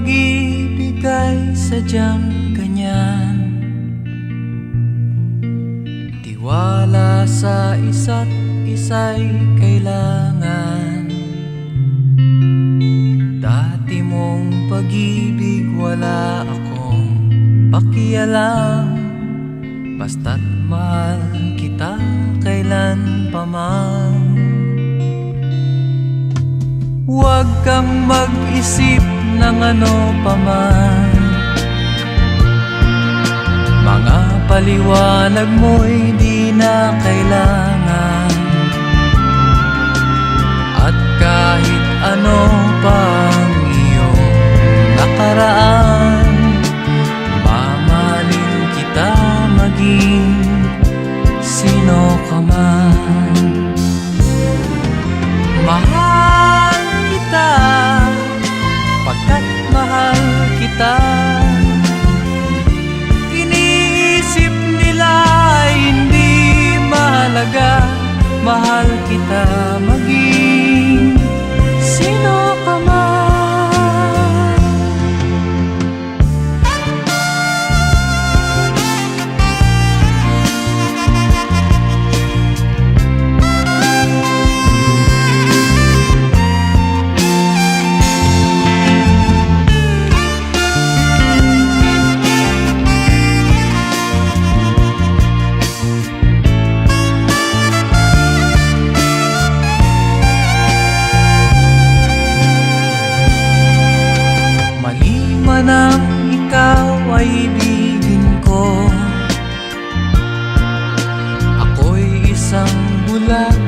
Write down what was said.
pag-ibig ay sadyang ganyan. Tiwala sa isa't isa'y kailangan. Dati mong pag-ibig wala akong pakialam. Basta't mahal kita kailan pa man. Huwag kang mag-isip ng ano pa man. Mga paliwanag mo'y di na kailangan sanang ikaw ay ibigin ko. Ako'y isang bulag